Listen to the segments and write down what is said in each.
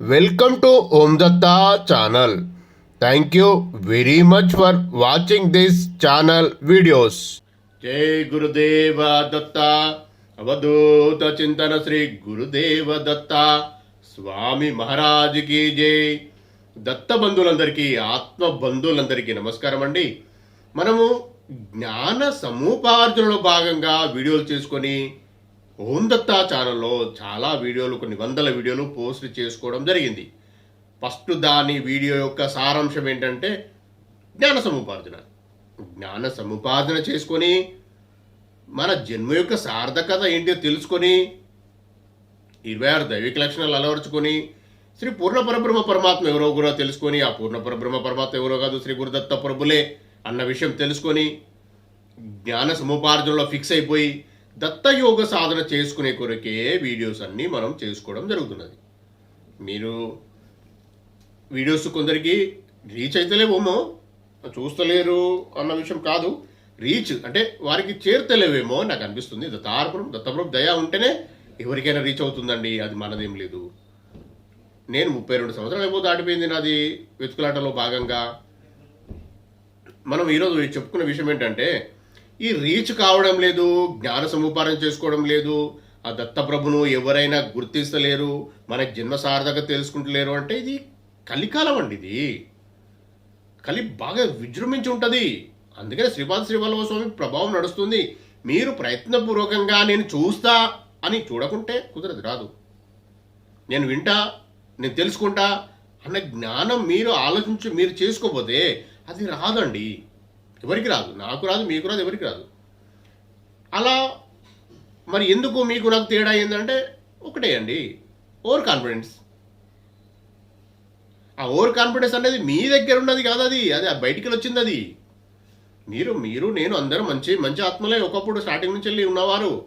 Welcome to Om Datta channel thank you very much for watching this channel videos జై గురుదేవ దత్త అవధూత చింతన శ్రీ గురుదేవ దత్త స్వామి మహారాజుకి జై దత్త బంధువులందరికీ ఆత్మ బంధువులందరికీ నమస్కారం అండి మనము జ్ఞాన సముపార్జనలో భాగంగా వీడియోలు చేసుకొని ఓం దత్తా ఛానల్లో చాలా వీడియోలు కొన్ని వందల వీడియోలు పోస్ట్ చేసుకోవడం జరిగింది. ఫస్ట్ దాని వీడియో యొక్క సారాంశం ఏంటంటే జ్ఞాన సముపార్జన. జ్ఞాన సముపార్జన చేసుకొని మన జన్మ యొక్క సార్థకత ఏంటో తెలుసుకొని ఇరవై ఆరు దైవిక లక్షణాలు అలవరుచుకొని శ్రీ పూర్ణ పరబ్రహ్మ పరమాత్మ ఎవరో కూడా తెలుసుకొని ఆ పూర్ణ పరబ్రహ్మ పరమాత్మ ఎవరో కాదు శ్రీ గురుదత్త ప్రభులే అన్న విషయం తెలుసుకొని జ్ఞాన సముపార్జనలో ఫిక్స్ అయిపోయి దత్తయోగ సాధన చేసుకునే కొరకే వీడియోస్ అన్నీ మనం చేసుకోవడం జరుగుతున్నది. మీరు వీడియోస్ కొందరికి రీచ్ అయితలేవేమో చూస్తలేరు అన్న విషయం కాదు. రీచ్ అంటే వారికి చేరుతలేవేమో నాకు అనిపిస్తుంది. దత్తార్పణం దత్తపురం దయా ఉంటేనే ఎవరికైనా రీచ్ అవుతుందండి. అది మనదేం లేదు. నేను ముప్పై రెండు సంవత్సరాలు అయిపో దాటిపోయింది నాది వెతుకులాటలో భాగంగా. మనం ఈరోజు చెప్పుకున్న విషయం ఏంటంటే ఈ రీచ్ కావడం లేదు జ్ఞాన సముపారం చేసుకోవడం లేదు ఆ దత్తప్రభును ఎవరైనా గుర్తిస్తలేరు మన జన్మ సార్థక తెలుసుకుంటలేరు అంటే ఇది కలికాలం అండి ఇది. కలి బాగా విజృంభించి ఉంటుంది. అందుకనే శ్రీపాద శ్రీవల్లభ స్వామి ప్రభావం నడుస్తుంది. మీరు ప్రయత్నపూర్వకంగా నేను చూస్తా అని చూడకుంటే కుదరదు రాదు. నేను వింటా నేను తెలుసుకుంటా అన్న జ్ఞానం మీరు ఆలోచించి మీరు చేసుకోకపోతే అది రాదండి. ఎవరికి రాదు? నాకు రాదు మీకు రాదు ఎవరికి రాదు? అలా మరి ఎందుకు మీకు నాకు తేడా ఏంటంటే ఒకటే అండి ఓవర్ కాన్ఫిడెన్స్. ఆ ఓవర్ కాన్ఫిడెన్స్ అనేది మీ దగ్గర ఉన్నది కాదు అది అది బయటికి వచ్చింది అది. మీరు మీరు నేను అందరం మంచి మంచి ఆత్మలే ఒకప్పుడు స్టార్టింగ్ నుంచి వెళ్ళి ఉన్నవారు.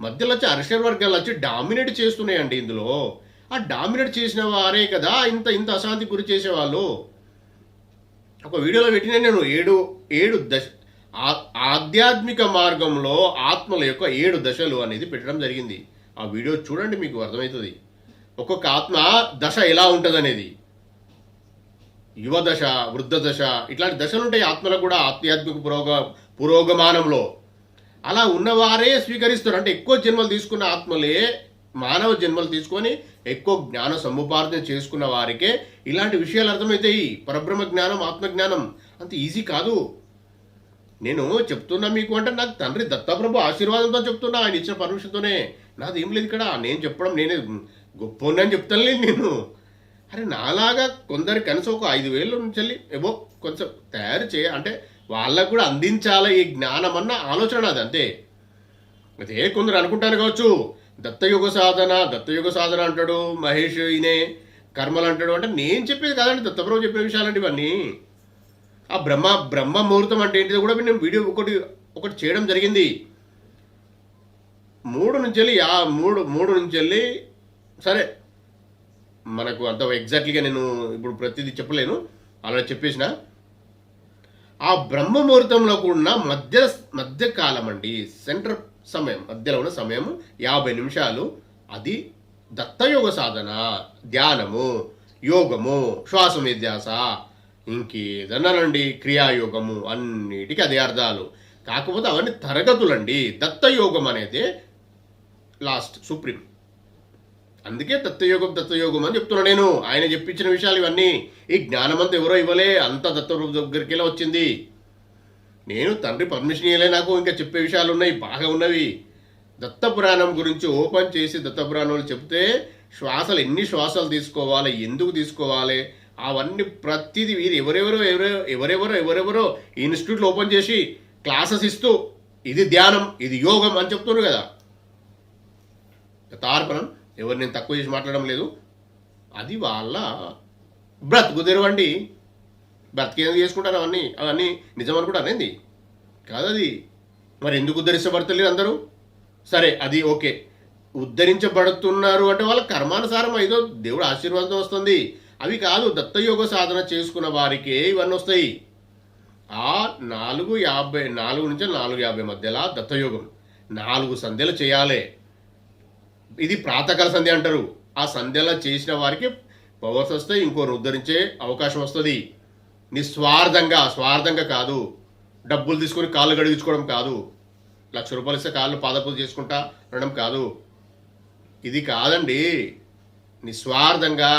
మధ్యలో వచ్చి అరిషర్ వర్గాలు వచ్చి డామినేట్ చేస్తున్నాయండి ఇందులో. ఆ డామినేట్ చేసిన వారే కదా ఇంత ఇంత అశాంతి గురి చేసేవాళ్ళు. ఒక వీడియోలో పెట్టిన నేను ఏడు ఏడు దశ ఆధ్యాత్మిక మార్గంలో ఆత్మల యొక్క ఏడు దశలు అనేది పెట్టడం జరిగింది. ఆ వీడియో చూడండి మీకు అర్థమవుతుంది ఒక్కొక్క ఆత్మ దశ ఎలా ఉంటుంది అనేది యువ దశ వృద్ధ దశ ఇట్లాంటి దశలు ఉంటాయి ఆత్మలకు కూడా ఆధ్యాత్మిక పురోగ పురోగమానంలో. అలా ఉన్నవారే స్వీకరిస్తారు. అంటే ఎక్కువ జన్మలు తీసుకున్న ఆత్మలే మానవ జన్మలు తీసుకొని ఎక్కువ జ్ఞాన సముపార్జన చేసుకున్న వారికే ఇలాంటి విషయాలు అర్థమవుతాయి పరబ్రహ్మ జ్ఞానం ఆత్మజ్ఞానం అంత ఈజీ కాదు. నేను చెప్తున్నా మీకు అంటే నాకు తండ్రి దత్తప్రభు ఆశీర్వాదంతో చెప్తున్నా ఆయన ఇచ్చిన పర్మిషన్తోనే నాది ఏం లేదు ఇక్కడ నేను చెప్పడం నేనే గొప్ప అని చెప్తాను నేను. అరే నాలాగా కొందరు కనీసం ఒక ఐదు వేల నుంచి ఏవో కొంచెం తయారు చేయ అంటే వాళ్ళకు కూడా అందించాలి ఈ జ్ఞానం అన్న ఆలోచన అది అంతే. అదే కొందరు అనుకుంటారు కావచ్చు దత్తయుగ సాధన దత్తయుగ సాధన అంటాడు మహేష్ ఈయనే కర్మలు అంటాడు. అంటే నేను చెప్పేది కాదండి దత్తప్రభు చెప్పే విషయాలండి ఇవన్నీ. ఆ బ్రహ్మ బ్రహ్మ ముహూర్తం అంటే ఏంటిదో కూడా నేను వీడియో ఒకటి ఒకటి చేయడం జరిగింది. మూడు నుంచి వెళ్ళి యా మూడు మూడు నుంచి వెళ్ళి సరే మనకు అంత ఎగ్జాక్ట్లీగా నేను ఇప్పుడు ప్రతిదీ చెప్పలేను అలా చెప్పేసిన. ఆ బ్రహ్మ ముహూర్తంలో కూడా మధ్య మధ్య కాలం అండి సెంటర్ సమయం మధ్యలో ఉన్న సమయం యాభై నిమిషాలు. అది దత్తయోగ సాధన ధ్యానము యోగము శ్వాస విద్యాస ఇంకేదన్నానండి క్రియాయోగము అన్నిటికీ అదే అర్థాలు. కాకపోతే అవన్నీ తరగతులండి. దత్తయోగం అనేది లాస్ట్ సుప్రీం. అందుకే దత్తయోగం దత్తయోగం అని చెప్తున్నా నేను. ఆయన చెప్పించిన విషయాలు ఇవన్నీ. ఈ జ్ఞానమంతా ఎవరో ఇవ్వలే. అంత దత్త దగ్గరికి వచ్చింది. నేను తండ్రి పర్మిషన్ ఇవ్వలే నాకు ఇంకా చెప్పే విషయాలు ఉన్నాయి బాగా ఉన్నవి. దత్తపురాణం గురించి ఓపెన్ చేసి దత్తపురాణంలో చెప్తే శ్వాసలు ఎన్ని శ్వాసలు తీసుకోవాలి ఎందుకు తీసుకోవాలి అవన్నీ ప్రతిదీ వీరు ఎవరెవరో ఎవరెవరో ఎవరెవరో ఎవరెవరో ఇన్స్టిట్యూట్లు ఓపెన్ చేసి క్లాసెస్ ఇస్తూ ఇది ధ్యానం ఇది యోగం అని చెప్తున్నారు కదా. తార్పణం ఎవరు నేను తక్కువ చేసి మాట్లాడడం లేదు. అది వాళ్ళ బ్రతుకు తెరవండి. బ్రతికేందుకు చేసుకుంటారు అవన్నీ? అవన్నీ నిజం అనుకుంటారు ఏంది? కాదు అది మరి ఎందుకు ఉద్ధరించబడతలేరు అందరూ? సరే అది ఓకే. ఉద్ధరించబడుతున్నారు అంటే వాళ్ళ కర్మానుసారం ఏదో దేవుడు ఆశీర్వాదం వస్తుంది. అవి కాదు దత్తయోగ సాధన చేసుకున్న వారికే ఇవన్నీ వస్తాయి. ఆ నాలుగు యాభై నాలుగు నుంచి నాలుగు యాభై మధ్యలో దత్తయోగం. నాలుగు సంధ్యలు చేయాలి. ఇది ప్రాతకాల సంధ్య అంటారు. ఆ సంధ్యలో చేసిన వారికి పవర్స్ వస్తే ఇంకోరు ఉద్ధరించే అవకాశం వస్తుంది. నిస్వార్థంగా స్వార్థంగా కాదు. డబ్బులు తీసుకొని కాళ్ళు గడిగించుకోవడం కాదు. లక్ష రూపాయలు ఇస్తే కాళ్ళు పాదపూజ చేసుకుంటా అనడం కాదు. ఇది కాదండి. నిస్వార్థంగా.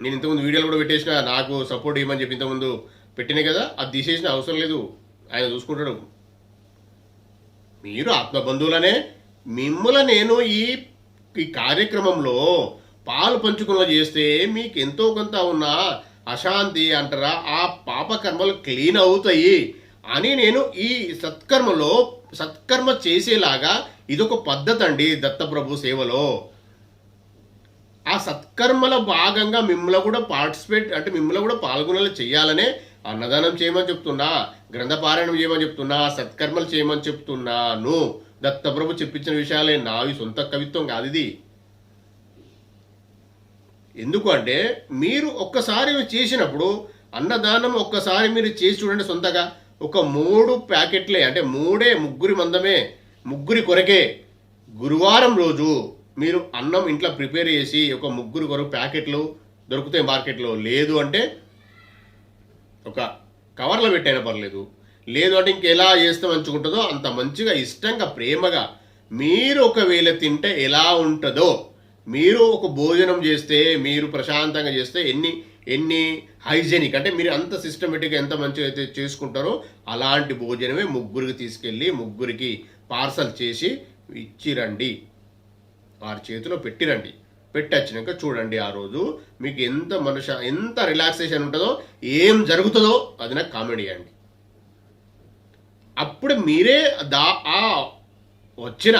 నేను ఇంతకుముందు వీడియోలు కూడా పెట్టేసిన నాకు సపోర్ట్ ఇవ్వమని చెప్పి ఇంతకుముందు పెట్టినాయి కదా అది తీసేసిన అవసరం లేదు. ఆయన చూసుకుంటాడు. మీరు ఆత్మబంధువులనే మిమ్మల్ని నేను ఈ ఈ కార్యక్రమంలో పాలు పంచుకున్న చేస్తే మీకు ఎంతో కొంత ఉన్న అశాంతి అంటారా? ఆ పాపకర్మలు క్లీన్ అవుతాయి అని నేను ఈ సత్కర్మలో సత్కర్మ చేసేలాగా ఇదొక పద్ధతి అండి దత్తప్రభు సేవలో. ఆ సత్కర్మల భాగంగా మిమ్మల్ని కూడా పార్టిసిపేట్ అంటే మిమ్మల్ని కూడా పాల్గొనేలా చేయాలనే అన్నదానం చేయమని చెప్తున్నా గ్రంథపారాయణం చేయమని చెప్తున్నా సత్కర్మలు చేయమని చెప్తున్నాను. దత్తప్రభు చెప్పించిన విషయాలే నావి సొంత కవిత్వం కాదు ఇది. ఎందుకు అంటే మీరు ఒక్కసారి చేసినప్పుడు అన్నదానం ఒక్కసారి మీరు చేసి చూడండి సొంతగా. ఒక మూడు ప్యాకెట్లే అంటే మూడే ముగ్గురి మందమే ముగ్గురి కొరకే గురువారం రోజు మీరు అన్నం ఇంట్లో ప్రిపేర్ చేసి ఒక ముగ్గురు కొరకు ప్యాకెట్లు దొరుకుతాయి మార్కెట్లో. లేదు అంటే ఒక కవర్లో పెట్టైనా పర్లేదు. లేదు అంటే ఇంకెలా చేస్తే మంచిగుంటుందో అంత మంచిగా ఇష్టంగా ప్రేమగా మీరు ఒకవేళ తింటే ఎలా ఉంటుందో మీరు ఒక భోజనం చేస్తే మీరు ప్రశాంతంగా చేస్తే ఎన్ని ఎన్ని హైజెనిక్ అంటే మీరు అంత సిస్టమేటిక్గా ఎంత మంచిగా అయితే చేసుకుంటారో అలాంటి భోజనమే ముగ్గురికి తీసుకెళ్ళి ముగ్గురికి పార్సల్ చేసి ఇచ్చిరండి. వారి చేతిలో పెట్టిరండి. పెట్టొచ్చినాక చూడండి ఆ రోజు మీకు ఎంత మనష ఎంత రిలాక్సేషన్ ఉంటుందో ఏం జరుగుతుందో అది నాకు కామెడీ అండి. అప్పుడు మీరే దా ఆ వచ్చిన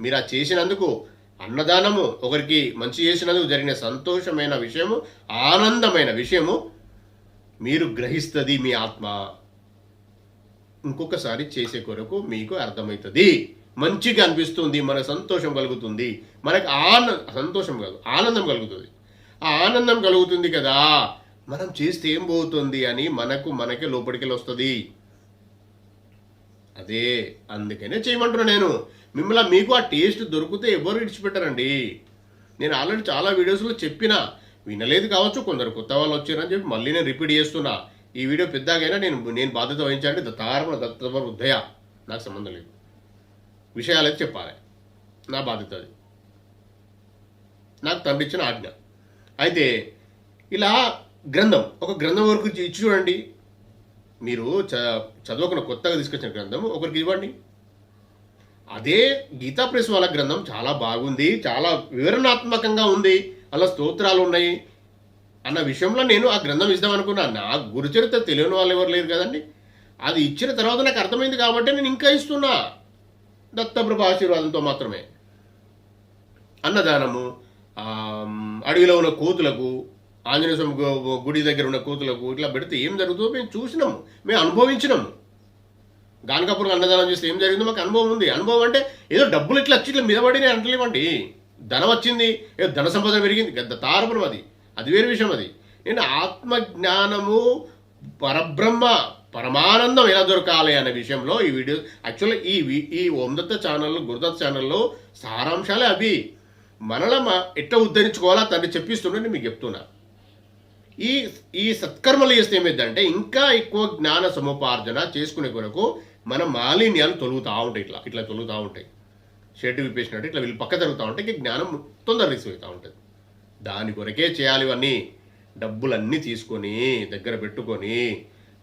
మీరు ఆ చేసినందుకు అన్నదానము ఒకరికి మంచి చేసినందుకు జరిగిన సంతోషమైన విషయము ఆనందమైన విషయము మీరు గ్రహిస్తుంది మీ ఆత్మ. ఇంకొకసారి చేసే కొరకు మీకు అర్థమవుతుంది. మంచిగా అనిపిస్తుంది మనకు సంతోషం కలుగుతుంది. మనకు ఆన సంతోషం కాదు ఆనందం కలుగుతుంది. ఆ ఆనందం కలుగుతుంది కదా మనం చేస్తే ఏం పోతుంది అని మనకు మనకే లోపలికి వస్తుంది అదే అందుకనే చేయమంటున్నా నేను. మిమ్మల్ని మీకు ఆ టేస్ట్ దొరికితే ఎవరు విడిచిపెట్టారండి. నేను ఆల్రెడీ చాలా వీడియోస్లో చెప్పిన వినలేదు కావచ్చు కొందరు కొత్త వాళ్ళు వచ్చారని చెప్పి మళ్ళీ నేను రిపీట్ చేస్తున్నా. ఈ వీడియో పెద్దగైనా నేను నేను బాధ్యత వహించాలంటే దత్తారమ దత్తవర ఉదయ నాకు సంబంధం లేదు. విషయాలు అయితే చెప్పాలి. నా బాధ్యత అది. నాకు తండ్రిచ్చిన ఆజ్ఞ. అయితే ఇలా గ్రంథం ఒక గ్రంథం వరకు ఇచ్చి చూడండి. మీరు చ చదువుకున్న కొత్తగా తీసుకొచ్చిన గ్రంథం ఒకరికి ఇవ్వండి. అదే గీతా ప్రెస్ వాళ్ళ గ్రంథం చాలా బాగుంది చాలా వివరణాత్మకంగా ఉంది అలా స్తోత్రాలు ఉన్నాయి అన్న విషయంలో నేను ఆ గ్రంథం ఇద్దాం అనుకున్నా. నా గురుచరిత్ర తెలియని వాళ్ళు ఎవరు లేరు కదండి? అది ఇచ్చిన తర్వాత నాకు అర్థమైంది కాబట్టి నేను ఇంకా ఇస్తున్నా. దత్తప్రభ ఆశీర్వాదంతో మాత్రమే. అన్నదానము అడవిలో ఉన్న కోతులకు ఆంజనేయ స్వామి గుడి దగ్గర ఉన్న కోతులకు ఇట్లా పెడితే ఏం జరుగుతుందో మేము చూసినాము మేము అనుభవించినాము. గానకాపురం అన్నదానం చేస్తే ఏం జరిగిందో మాకు అనుభవం ఉంది. అనుభవం అంటే ఏదో డబ్బులు ఇట్లా వచ్చి ఇట్లా మీద పడినాయి అంటలేమండి. ధనం వచ్చింది ఏదో ధన సంపద పెరిగింది పెద్ద తారపురం అది. అది వేరే విషయం అది. నేను ఆత్మ జ్ఞానము పరబ్రహ్మ పరమానందం ఎలా దొరకాలి అనే విషయంలో ఈ వీడియో యాక్చువల్గా ఈ ఈ ఓందత్త ఛానల్ గురుదత్త ఛానల్లో సారాంశాలే అవి. మనల మా ఎట్లా ఉద్ధరించుకోవాలా తండ్రి చెప్పిస్తుండే మీకు చెప్తున్నా. ఈ ఈ సత్కర్మలు చేస్తే ఏమైందంటే ఇంకా ఎక్కువ జ్ఞాన సముపార్జన చేసుకునే కొరకు మన మాలిన్యాలు తొలుగుతూ ఉంటాయి ఇట్లా ఇట్లా తొలుగుతూ ఉంటాయి. షెడ్ విప్పేసినట్టు ఇట్లా వీళ్ళు పక్క జరుగుతూ ఉంటే ఇక జ్ఞానం తొందర రిసీవ్ అవుతూ ఉంటుంది. దాని కొరకే చేయాలి ఇవన్నీ. డబ్బులన్నీ తీసుకొని దగ్గర పెట్టుకొని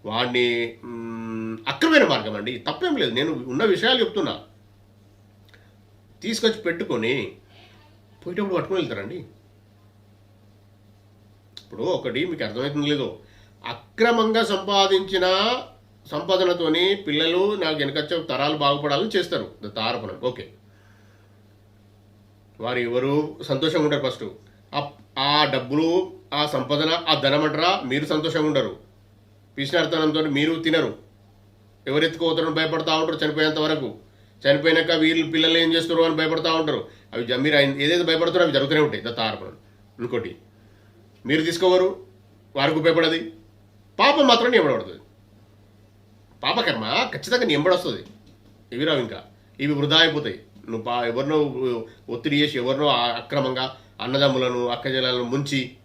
వాడిని అక్రమైన మార్గం అండి. తప్పేం లేదు. నేను ఉన్న విషయాలు చెప్తున్నా. తీసుకొచ్చి పెట్టుకొని పోయేటప్పుడు పట్టుకొని వెళ్తారండి. ఇప్పుడు ఒకటి మీకు అర్థమవుతుంది లేదు. అక్రమంగా సంపాదించిన సంపాదనతోని పిల్లలు నాకు వెనకొచ్చే తరాలు బాగుపడాలని చేస్తారు. తారపణం ఓకే. వారు ఎవరు? సంతోషంగా ఉంటారు ఫస్ట్. ఆ- డబ్బులు ఆ సంపాదన ఆ ధనం అంటారా? మీరు సంతోషంగా ఉండరు. పిసినార్థనంతో మీరు తినరు. ఎవరు ఎత్తుకోతారని భయపడతా ఉంటారు చనిపోయేంత వరకు. చనిపోయినాక వీళ్ళు పిల్లలు ఏం చేస్తారు అని భయపడతా ఉంటారు. అవి మీరు ఏదైతే భయపడుతారో అవి జరుగుతూనే ఉంటాయి. దత్తార్పణం ఇంకోటి. మీరు తీసుకోవరు. వారికి ఉపయోగపడది. పాపం మాత్రం నియమపడుతుంది పాపకర్మ ఖచ్చితంగా నియమబడొస్తుంది ఇవి రావు ఇంకా. ఇవి వృధా అయిపోతాయి. నువ్వు పా ఎవరినో ఒత్తిడి చేసి ఎవరినో అక్రమంగా అన్నదమ్ములను అక్కజలను ముంచి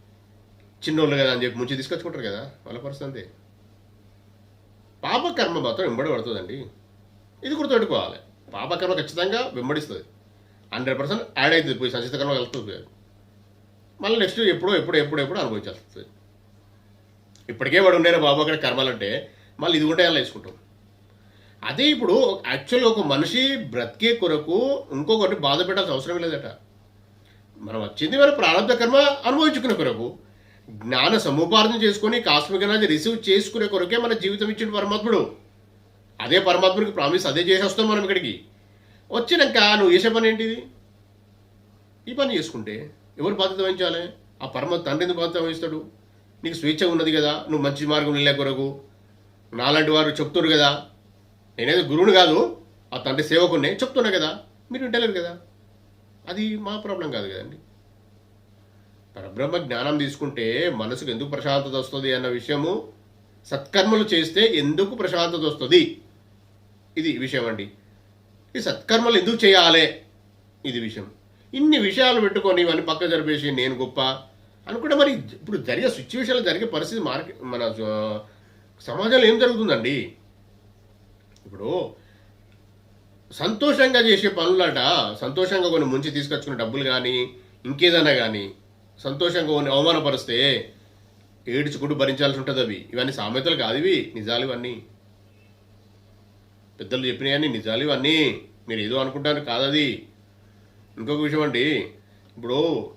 చిన్నోళ్ళు కదా అని చెప్పి ముంచి తీసుకొచ్చుకుంటారు కదా. వాళ్ళ పరిస్థితి అంతే. పాపకర్మ మాత్రం వెంబడి పడుతుందండి. ఇది గుర్తుపెట్టుకోవాలి. పాపకర్మ ఖచ్చితంగా వెంబడిస్తుంది. హండ్రెడ్ పర్సెంట్ యాడ్ అవుతుంది పోయి సంచిత కర్మ వెళ్తుంది మళ్ళీ నెక్స్ట్ ఎప్పుడో ఎప్పుడో ఎప్పుడో ఎప్పుడు అనుభవించాల్సి ఇప్పటికే వాడు ఉండేరా బాబు అక్కడ కర్మలంటే? మళ్ళీ ఇది కూడా ఎలా వేసుకుంటాం అదే ఇప్పుడు యాక్చువల్గా ఒక మనిషి బ్రతికే కొరకు ఇంకొకటి బాధ పెట్టాల్సిన అవసరం లేదట. మనం వచ్చింది మన ప్రారంభ కర్మ అనుభవించుకునే కొరకు జ్ఞాన సముపార్జన చేసుకొని కాస్మికనాన్ని రిసీవ్ చేసుకునే కొరకే మన జీవితం ఇచ్చిన పరమాత్ముడు. అదే పరమాత్ముడికి ప్రామిస్ అదే చేసేస్తాం మనం ఇక్కడికి. వచ్చినాక నువ్వు చేసే పని ఏంటిది? ఈ పని చేసుకుంటే ఎవరు బాధ్యత వహించాలి? ఆ పరమ తండ్రిని బాధ్యత వహిస్తాడు? నీకు స్వేచ్ఛ ఉన్నది కదా నువ్వు మంచి మార్గం వెళ్ళే కొరకు. నాలాంటి వారు చెప్తున్నారు కదా. నేనేదో గురువుని కాదు ఆ తండ్రి సేవకున్నే చెప్తున్నా కదా. మీరు వింటలేరు కదా. అది మా ప్రాబ్లం కాదు కదండి. పరబ్రహ్మ జ్ఞానం తీసుకుంటే మనసుకు ఎందుకు ప్రశాంతత వస్తుంది అన్న విషయము సత్కర్మలు చేస్తే ఎందుకు ప్రశాంతత వస్తుంది? ఇది విషయం అండి. ఈ సత్కర్మలు ఎందుకు చేయాలి? ఇది విషయం. ఇన్ని విషయాలు పెట్టుకొని ఇవన్నీ పక్క జరిపేసి నేను గొప్ప అనుకుంటే మరి ఇప్పుడు జరిగే సిచ్యువేషన్లో జరిగే పరిస్థితి మార్కెట్ మన సమాజంలో ఏం జరుగుతుందండి? ఇప్పుడు సంతోషంగా చేసే పనులట సంతోషంగా కొన్ని ముంచి తీసుకొచ్చుకున్న డబ్బులు కానీ ఇంకేదైనా కానీ సంతోషంగా కొన్ని అవమానపరిస్తే ఏడ్చుకుంటూ భరించాల్సి ఉంటుంది అవి. ఇవన్నీ సామెతలు కాదు ఇవి నిజాలు ఇవన్నీ. పెద్దలు చెప్పినవన్నీ నిజాలు ఇవన్నీ. మీరు ఏదో అనుకుంటారు కాదది. ఇంకొక విషయం అండి. ఇప్పుడు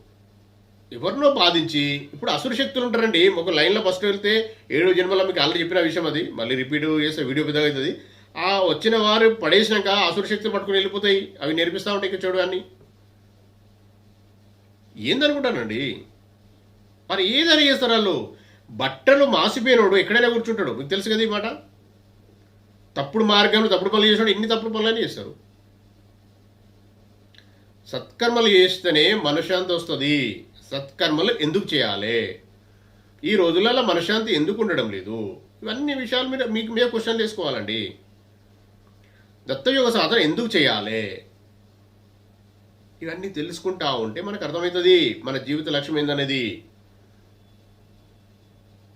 ఎవరినో బాధించి ఇప్పుడు అసురు శక్తులు ఉంటారండి. ఒక లైన్లో ఫస్ట్ వెళ్తే ఏడు జన్మలో మీకు ఆల్రెడీ చెప్పిన విషయం అది. మళ్ళీ రిపీట్ చేస్తే వీడియో పెద్దగా అవుతుంది. ఆ వచ్చిన వారు పడేసినాక అసురు శక్తులు పట్టుకుని వెళ్ళిపోతాయి. అవి నేర్పిస్తూ ఉంటాయి ఇక చెడు ఏందనుకుంటానండి మరి ఏదని చేస్తారు వాళ్ళు? బట్టలు మాసిపోయినోడు ఎక్కడైనా కూర్చుంటాడు. మీకు తెలుసు కదా ఈ మాట? తప్పుడు మార్గంలో తప్పుడు పనులు చేసినాడు ఇన్ని తప్పుడు పనులని చేస్తారు. సత్కర్మలు చేస్తేనే మనశ్శాంతి వస్తుంది. సత్కర్మలు ఎందుకు చేయాలి? ఈ రోజులలో మనశ్శాంతి ఎందుకు ఉండడం లేదు? ఇవన్నీ విషయాలు మీరు మీకు మీద క్వశ్చన్ చేసుకోవాలండి. దత్తయోగ సాధన ఎందుకు చేయాలి? ఇవన్నీ తెలుసుకుంటా ఉంటే మనకు అర్థమవుతుంది మన జీవిత లక్ష్యం ఏందనేది.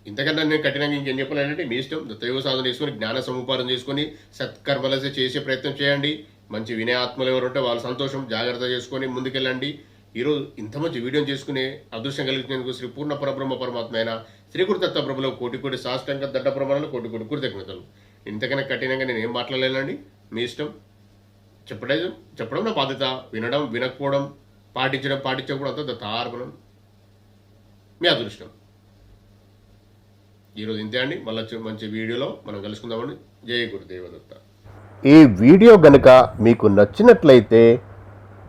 ఇంతకన్నా నేను కఠినంగా ఇంకేం చెప్పాలంటే మీ ఇష్టం. దత్తయోగ సాధన చేసుకొని జ్ఞాన సముపాదన చేసుకొని సత్కర్మలసే చేసే ప్రయత్నం చేయండి. మంచి వినయ ఆత్మలు ఎవరు ఉంటే వాళ్ళ సంతోషం జాగ్రత్త చేసుకొని ముందుకెళ్ళండి. ఈరోజు ఇంత మంచి వీడియోని చేసుకునే అదృష్టం కలిగినందుకు శ్రీ పూర్ణ పరబ్రహ్మ పరమాత్మ అయిన శ్రీ గురుదత్త ప్రభులో కోటి కోటి సాష్టంగా దడ్డ ప్రమాణాలు కోటి కోటి కృతజ్ఞతలు. ఇంతకన్నా కఠినంగా నేను ఏం మాట్లాడలేనండి మీ ఇష్టం. చెప్పడం చెప్పడం నా బాధ్యత. వినడం వినకపోవడం పాటించడం పాటించకపోవడం అంతా దత్తార్పణం మీ అదృష్టం. ఈరోజు ఇంతే అండి. మళ్ళీ మంచి వీడియోలో మనం కలుసుకుందామండి. జయ గురుదేవదత్త ఈ వీడియో గనుక మీకు నచ్చినట్లయితే